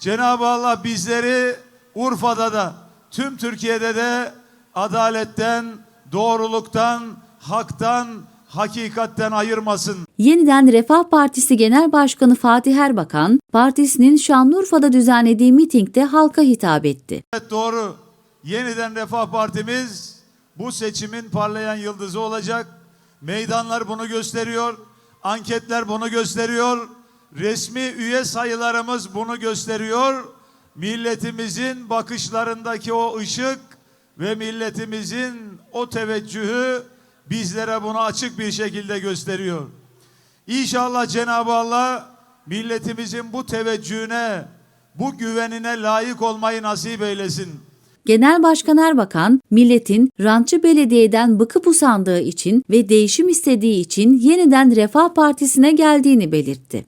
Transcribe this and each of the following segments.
Cenab-ı Allah bizleri Urfa'da da tüm Türkiye'de de adaletten, doğruluktan, haktan, hakikatten ayırmasın. Yeniden Refah Partisi Genel Başkanı Fatih Erbakan, partisinin Şanlıurfa'da düzenlediği mitingde halka hitap etti. Evet doğru. Yeniden Refah Partimiz bu seçimin parlayan yıldızı olacak. Meydanlar bunu gösteriyor. Anketler bunu gösteriyor. Resmi üye sayılarımız bunu gösteriyor. Milletimizin bakışlarındaki o ışık ve milletimizin o teveccühü bizlere bunu açık bir şekilde gösteriyor. İnşallah Cenab-ı Allah milletimizin bu teveccühüne, bu güvenine layık olmayı nasip eylesin. Genel Başkan Erbakan, milletin rantçı belediyeden bıkıp usandığı için ve değişim istediği için yeniden Refah Partisi'ne geldiğini belirtti.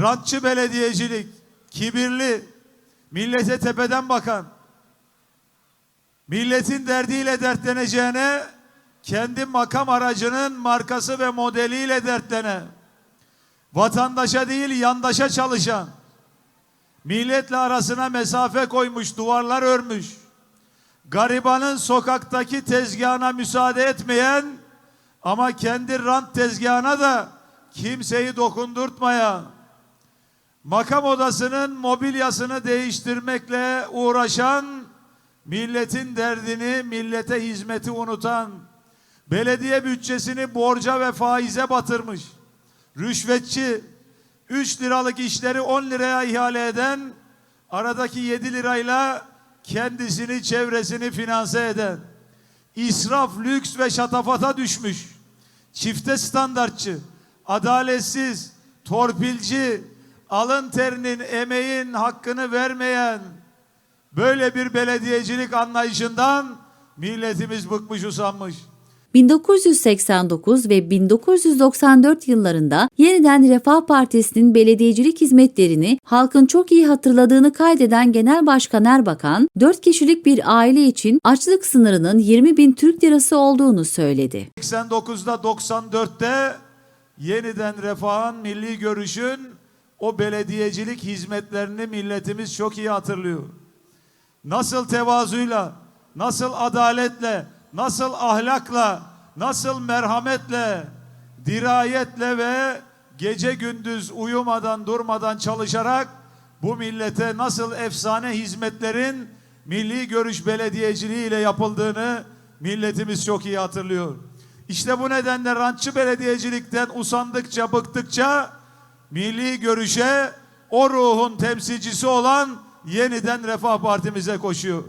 Rantçı belediyecilik, kibirli, millete tepeden bakan, milletin derdiyle dertleneceğine kendi makam aracının markası ve modeliyle dertlene, vatandaşa değil yandaşa çalışan, milletle arasına mesafe koymuş, duvarlar örmüş, garibanın sokaktaki tezgahına müsaade etmeyen ama kendi rant tezgahına da kimseyi dokundurtmayan, makam odasının mobilyasını değiştirmekle uğraşan, milletin derdini, millete hizmeti unutan, belediye bütçesini borca ve faize batırmış, rüşvetçi, 3 liralık işleri 10 liraya ihale eden, aradaki 7 lirayla kendisini, çevresini finanse eden, israf, lüks ve şatafata düşmüş, çifte standartçı, adaletsiz, torpilci, alın terinin, emeğin hakkını vermeyen böyle bir belediyecilik anlayışından milletimiz bıkmış usanmış. 1989 ve 1994 yıllarında yeniden Refah Partisi'nin belediyecilik hizmetlerini halkın çok iyi hatırladığını kaydeden Genel Başkan Erbakan, 4 kişilik bir aile için açlık sınırının 20 bin Türk lirası olduğunu söyledi. 89'da 94'te yeniden refahın milli görüşün o belediyecilik hizmetlerini milletimiz çok iyi hatırlıyor. Nasıl tevazuyla, nasıl adaletle, nasıl ahlakla, nasıl merhametle, dirayetle ve gece gündüz uyumadan durmadan çalışarak bu millete nasıl efsane hizmetlerin milli görüş belediyeciliği ile yapıldığını milletimiz çok iyi hatırlıyor. İşte bu nedenle rantçı belediyecilikten usandıkça, bıktıkça milli görüşe o ruhun temsilcisi olan yeniden Refah Partimize koşuyor.